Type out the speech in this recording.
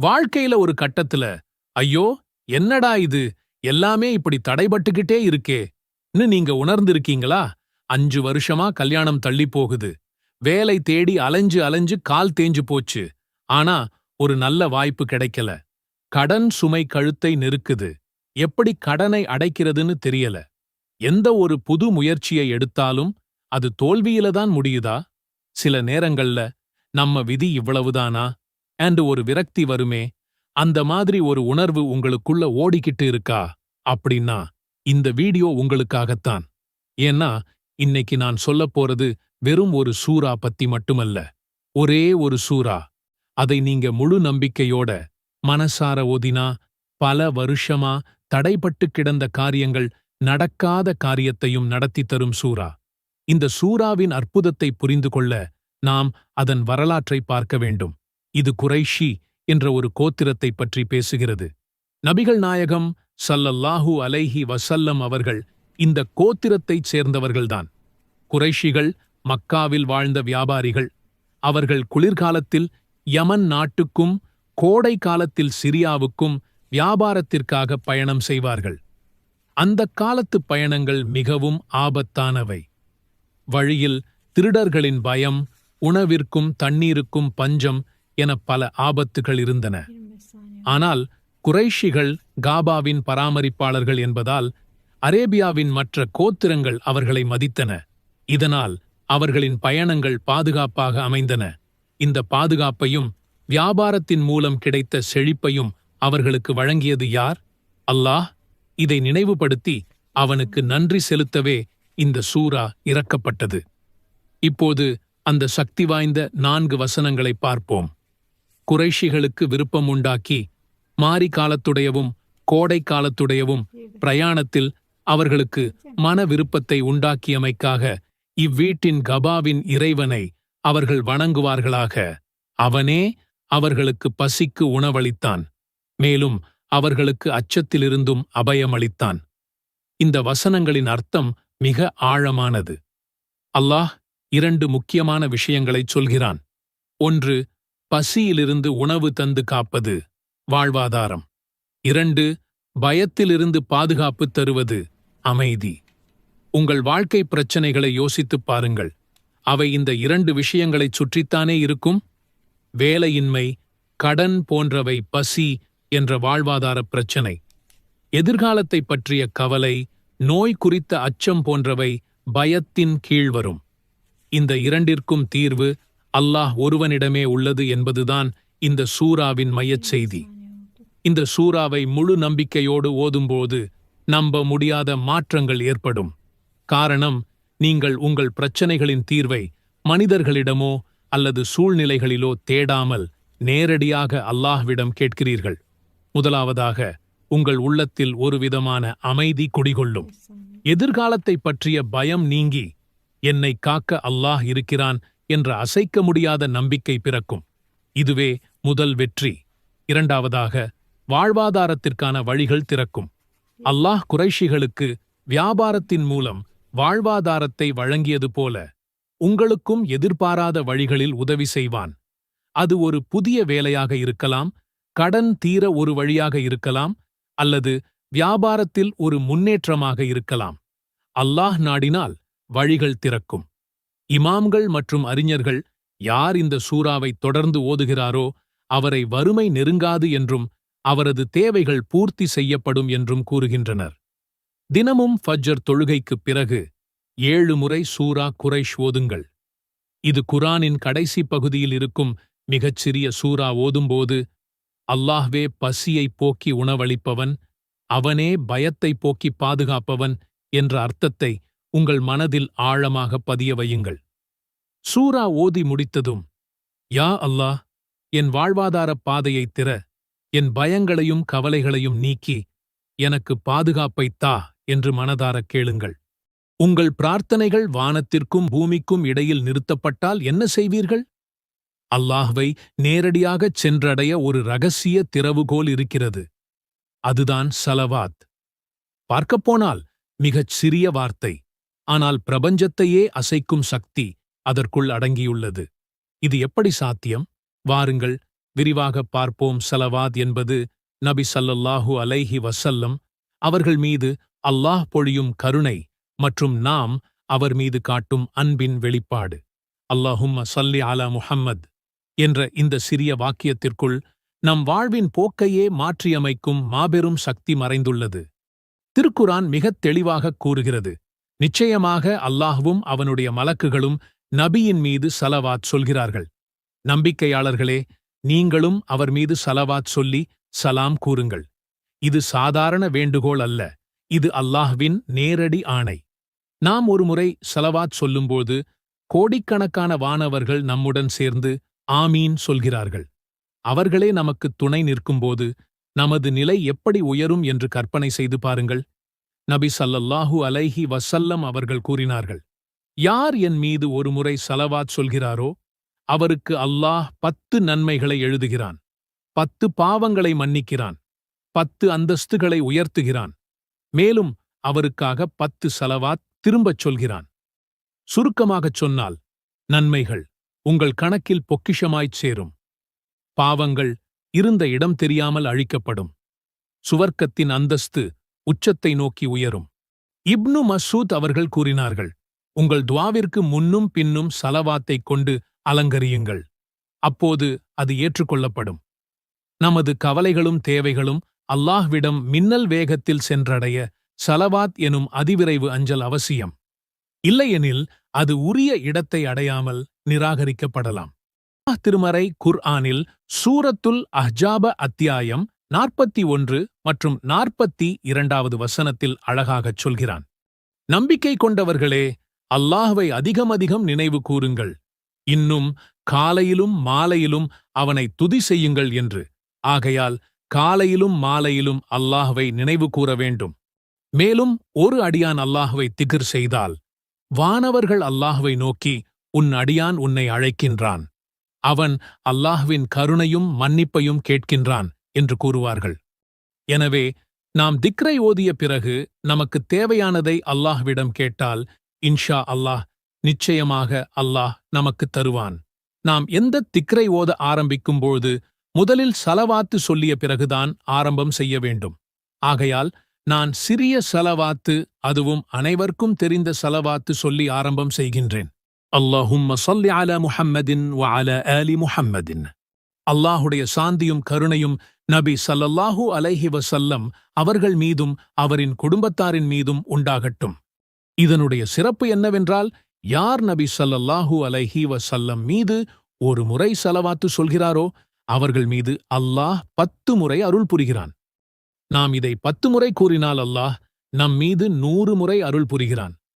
வாழ்க்கையில ஒரு கட்டத்துல ஐயோ என்னடா இது? எல்லாமே இப்படி தடைபட்டுக்கிட்டே இருக்கேன்னு நீங்க உணர்ந்திருக்கீங்களா? அஞ்சு வருஷமா கல்யாணம் தள்ளி போகுது. வேலை தேடி அலைஞ்சு அலைஞ்சு கால் தேஞ்சு போச்சு. ஆனா ஒரு நல்ல வாய்ப்பு கிடைக்கல. கடன் சுமை கழுத்தை நெருக்குது. எப்படி கடனை அடைக்கிறதுன்னு தெரியல. எந்த ஒரு புது முயற்சியை எடுத்தாலும் அது தோல்வியில தான் முடியுதா? சில நேரங்கள்ல நம்ம விதி இவ்வளவுதானா? அண்டு ஒரு விரக்தி வருமே அந்த மாதிரி ஒரு உணர்வு உங்களுக்குள்ள ஓடிக்கிட்டு இருக்கா? அப்படின்னா இந்த வீடியோ உங்களுக்காகத்தான். ஏன்னா இன்னைக்கு நான் சொல்லப் போறது வெறும் ஒரு சூறா பத்தி மட்டுமல்ல. ஒரே ஒரு சூறா. அதை நீங்க முழு நம்பிக்கையோட மனசார ஓதினா பல வருஷமா தடைப்பட்டு கிடந்த காரியங்கள் நடக்காத காரியத்தையும் நடத்தி தரும் சூறா. இந்த சூறாவின் அற்புதத்தை புரிந்து கொள்ள நாம் அதன் வரலாற்றை பார்க்க வேண்டும். இது குறைஷி என்ற ஒரு கோத்திரத்தை பற்றி பேசுகிறது. நபிகள் நாயகம் சல்லல்லாஹு அலைஹி வசல்லம் அவர்கள் இந்த கோத்திரத்தைச் சேர்ந்தவர்கள்தான். குறைஷிகள் மக்காவில் வாழ்ந்த வியாபாரிகள். அவர்கள் குளிர்காலத்தில் யமன் நாட்டுக்கும் கோடை காலத்தில் சிரியாவுக்கும் வியாபாரத்திற்காக பயணம் செய்வார்கள். அந்த காலத்து பயணங்கள் மிகவும் ஆபத்தானவை. வழியில் திருடர்களின் பயம் உணவிற்கும் தண்ணீருக்கும் பஞ்சம் என பல ஆபத்துகள் இருந்தன. ஆனால் குறைஷிகள் காபாவின் பராமரிப்பாளர்கள் என்பதால் அரேபியாவின் மற்ற கோத்திரங்கள் அவர்களை மதித்தன. இதனால் அவர்களின் பயணங்கள் பாதுகாப்பாக அமைந்தன. இந்த பாதுகாப்பையும் வியாபாரத்தின் மூலம் கிடைத்த செழிப்பையும் அவர்களுக்கு வழங்கியது யார்? அல்லாஹ். இதை நினைவுபடுத்தி அவனுக்கு நன்றி செலுத்தவே இந்த சூரா இறக்கப்பட்டது. இப்போது அந்த சக்தி வாய்ந்த நான்கு வசனங்களை பார்ப்போம். குறைஷிகளுக்கு விருப்பம் உண்டாக்கி மாரி காலத்துடையவும் கோடை காலத்துடையவும் பிரயாணத்தில் அவர்களுக்கு மன விருப்பத்தை உண்டாக்கியமைக்காக இவ்வீட்டின் கபாவின் இறைவனை அவர்கள் வணங்குவார்களாக. அவனே அவர்களுக்கு பசிக்கு உணவளித்தான். மேலும் அவர்களுக்கு அச்சத்திலிருந்தும் அபயமளித்தான். இந்த வசனங்களின் அர்த்தம் மிக ஆழமானது. அல்லாஹ் இரண்டு முக்கியமான விஷயங்களைச் சொல்கிறான். ஒன்று பசியிலிருந்து உணவு தந்து காப்பது வாழ்வாதாரம். இரண்டு பயத்திலிருந்து பாதுகாப்பு தருவது அமைதி. உங்கள் வாழ்க்கை பிரச்சனைகளை யோசித்துப் பாருங்கள். அவை இந்த இரண்டு விஷயங்களைச் சுற்றித்தானே இருக்கும்? வேலையின்மை கடன் போன்றவை பசி என்ற வாழ்வாதார பிரச்சனை. எதிர்காலத்தைப் பற்றிய கவலை நோய் குறித்த அச்சம் போன்றவை பயத்தின் கீழ் வரும். இந்த இரண்டிற்கும் தீர்வு அல்லாஹ் ஒருவனிடமே உள்ளது என்பதுதான் இந்த சூறாவின் மையச் செய்தி. இந்த சூறாவை முழு நம்பிக்கையோடு ஓதும்போது நம்ப முடியாத மாற்றங்கள் ஏற்படும். காரணம் நீங்கள் உங்கள் பிரச்சனைகளின் தீர்வை மனிதர்களிடமோ அல்லது சூழ்நிலைகளிலோ தேடாமல் நேரடியாக அல்லாஹ்விடம் கேட்கிறீர்கள். முதலாவதாக உங்கள் உள்ளத்தில் ஒருவிதமான அமைதி குடிகொள்ளும். எதிர்காலத்தைப் பற்றிய பயம் நீங்கி என்னை காக்க அல்லாஹ் இருக்கிறான் என்ற அசைக்க முடியாத நம்பிக்கை பிறக்கும். இதுவே முதல் வெற்றி. இரண்டாவதாக வாழ்வாதாரத்திற்கான வழிகள் திறக்கும். அல்லாஹ் குறைஷிகளுக்கு வியாபாரத்தின் மூலம் வாழ்வாதாரத்தை வழங்கியது போல உங்களுக்கும் எதிர்பாராத வழிகளில் உதவி செய்வான். அது ஒரு புதிய வேலையாக இருக்கலாம் கடன் தீர ஒரு வழியாக இருக்கலாம் அல்லது வியாபாரத்தில் ஒரு முன்னேற்றமாக இருக்கலாம். அல்லாஹ் நாடினால் வழிகள் திறக்கும். இமாம்கள் மற்றும் அறிஞர்கள் யார் இந்த சூறாவை தொடர்ந்து ஓதுகிறாரோ அவரை வறுமை நெருங்காது என்றும் அவரது தேவைகள் பூர்த்தி செய்யப்படும் என்றும் கூறுகின்றனர். தினமும் ஃபஜ்ஜர் தொழுகைக்குப் பிறகு ஏழு முறை சூரா குறைஷ் ஓதுங்கள். இது குரானின் கடைசி பகுதியில் இருக்கும் மிகச் சிறிய சூரா ஓதும்போது அல்லாஹ்வே பசியைப் போக்கி உணவளிப்பவன் அவனே பயத்தைப் போக்கி பாதுகாப்பவன் என்ற அர்த்தத்தை உங்கள் மனதில் ஆழமாக பதிய வையுங்கள். சூரா ஓதி முடித்ததும் யா அல்லாஹ் என் வாழ்வாதாரப் பாதையைத் திற என் பயங்களையும் கவலைகளையும் நீக்கி எனக்கு பாதுகாப்பைத் தா என்று மனதாரக் கேளுங்கள். உங்கள் பிரார்த்தனைகள் வானத்திற்கும் பூமிக்கும் இடையில் நிறுத்தப்பட்டால் என்ன செய்வீர்கள்? அல்லாஹ்வை நேரடியாகச் சென்றடைய ஒரு ரகசிய திறவுகோல் இருக்கிறது. அதுதான் சலவாத். பார்க்கப்போனால் மிகச் சிறிய வார்த்தை. ஆனால் பிரபஞ்சத்தையே அசைக்கும் சக்தி அதற்குள் அடங்கியுள்ளது. இது எப்படி சாத்தியம்? வாருங்கள் விரிவாகப் பார்ப்போம். சலவாத் என்பது நபி சல்லல்லாஹு அலைஹி வசல்லம் அவர்கள் மீது அல்லாஹ் பொழியும் கருணை மற்றும் நாம் அவர் மீது காட்டும் அன்பின் வெளிப்பாடு. அல்லாஹும் சல்லி அலா முஹம்மத் என்ற இந்த சிறிய வாக்கியத்திற்குள் நம் வாழ்வின் போக்கையே மாற்றியமைக்கும் மாபெரும் சக்தி மறைந்துள்ளது. திருக்குரான் மிகத் தெளிவாகக் கூறுகிறது. நிச்சயமாக அல்லாஹ்வும் அவனுடைய மலக்குகளும் நபியின் மீது சலவாத் சொல்கிறார்கள். நம்பிக்கையாளர்களே நீங்களும் அவர் மீது சலவாத் சொல்லி சலாம் கூறுங்கள். இது சாதாரண வேண்டுகோள் அல்ல. இது அல்லாஹ்வின் நேரடி ஆணை. நாம் ஒருமுறை சலவாத் சொல்லும்போது கோடிக்கணக்கான வானவர்கள் நம்முடன் சேர்ந்து ஆமீன் சொல்கிறார்கள். அவர்களே நமக்கு துணை நிற்கும்போது நமது நிலை எப்படி உயரும் என்று கற்பனை செய்து பாருங்கள். நபி சல்லல்லாஹு அலைஹி வசல்லம் அவர்கள் கூறினார்கள் யார் என் மீது ஒருமுறை சலவாத் சொல்கிறாரோ அவருக்கு அல்லாஹ் பத்து நன்மைகளை எழுதுகிறான் பத்து பாவங்களை மன்னிக்கிறான் பத்து அந்தஸ்துகளை உயர்த்துகிறான் மேலும் அவருக்காக பத்து சலவாத் திரும்பச் சொல்கிறான். சுருக்கமாகச் சொன்னால் நன்மைகள் உங்கள் கணக்கில் பொக்கிஷமாய்ச் சேரும் பாவங்கள் இருந்த இடம் தெரியாமல் அழிக்கப்படும் சுவர்க்கத்தின் அந்தஸ்து உச்சத்தை நோக்கி உயரும். இப்னு மசூத் அவர்கள் கூறினார்கள் உங்கள் துவாவிற்கு முன்னும் பின்னும் சலவாத்தை கொண்டு அலங்கரியுங்கள். அப்போது அது ஏற்றுக்கொள்ளப்படும். நமது கவலைகளும் தேவைகளும் அல்லாஹ்விடம் மின்னல் வேகத்தில் சென்றடைய சலவாத் எனும் அதிவிரைவு அஞ்சல் அவசியம். இல்லையெனில் அது உரிய இடத்தை அடையாமல் நிராகரிக்கப்படலாம். அல்லாஹ் திருமறை குர்ஆனில் சூரத்துல் அஹ்ஜாப அத்தியாயம் நாற்பத்தி ஒன்று மற்றும் நாற்பத்தி இரண்டாவது வசனத்தில் அழகாகச் சொல்கிறான். நம்பிக்கை கொண்டவர்களே அல்லாஹ்வை அதிகமதிகம் நினைவு கூறுங்கள். இன்னும் காலையிலும் மாலையிலும் அவனை துதி செய்யுங்கள் என்று. ஆகையால் காலையிலும் மாலையிலும் அல்லாஹ்வை நினைவு கூற வேண்டும். மேலும் ஒரு அடியான் அல்லாஹ்வை திகிர் செய்தால் வானவர்கள் அல்லாஹ்வை நோக்கி உன் அடியான் உன்னை அழைக்கின்றான். அவன் அல்லாஹ்வின் கருணையும் மன்னிப்பையும் கேட்கின்றான். என்று கூறுவார்கள். எனவே நாம் திக்ரை ஓதிய பிறகு நமக்குத் தேவையானதை அல்லாஹ்விடம் கேட்டால் இன்ஷா அல்லாஹ் நிச்சயமாக அல்லாஹ் நமக்குத் தருவான். நாம் எந்த திக்ரை ஓத ஆரம்பிக்கும்போது முதலில் சலவாத்து சொல்லிய பிறகுதான் ஆரம்பம் செய்ய வேண்டும். ஆகையால் நான் சிறிய சலவாத்து அதுவும் அனைவருக்கும் தெரிந்த சலவாத்து சொல்லி ஆரம்பம் செய்கின்றேன். அல்லாஹும் சொல்லி அல முஹம்மதின் வ அல அலி முஹம்மதின். அல்லாஹுடைய சாந்தியும் கருணையும் நபி சல்லல்லாஹூ அலைஹி வசல்லம் அவர்கள் மீதும் அவரின் குடும்பத்தாரின் மீதும் உண்டாகட்டும். இதனுடைய சிறப்பு என்னவென்றால் யார் நபி சல்லல்லாஹூ அலைஹி வசல்லம் மீது ஒரு முறை செலவாத்து சொல்கிறாரோ அவர்கள் மீது அல்லாஹ் பத்து முறை அருள் புரிகிறான். நாம் இதை பத்து முறை கூறினால் அல்லாஹ் நம் மீது நூறு முறை அருள் புரிகிறான்.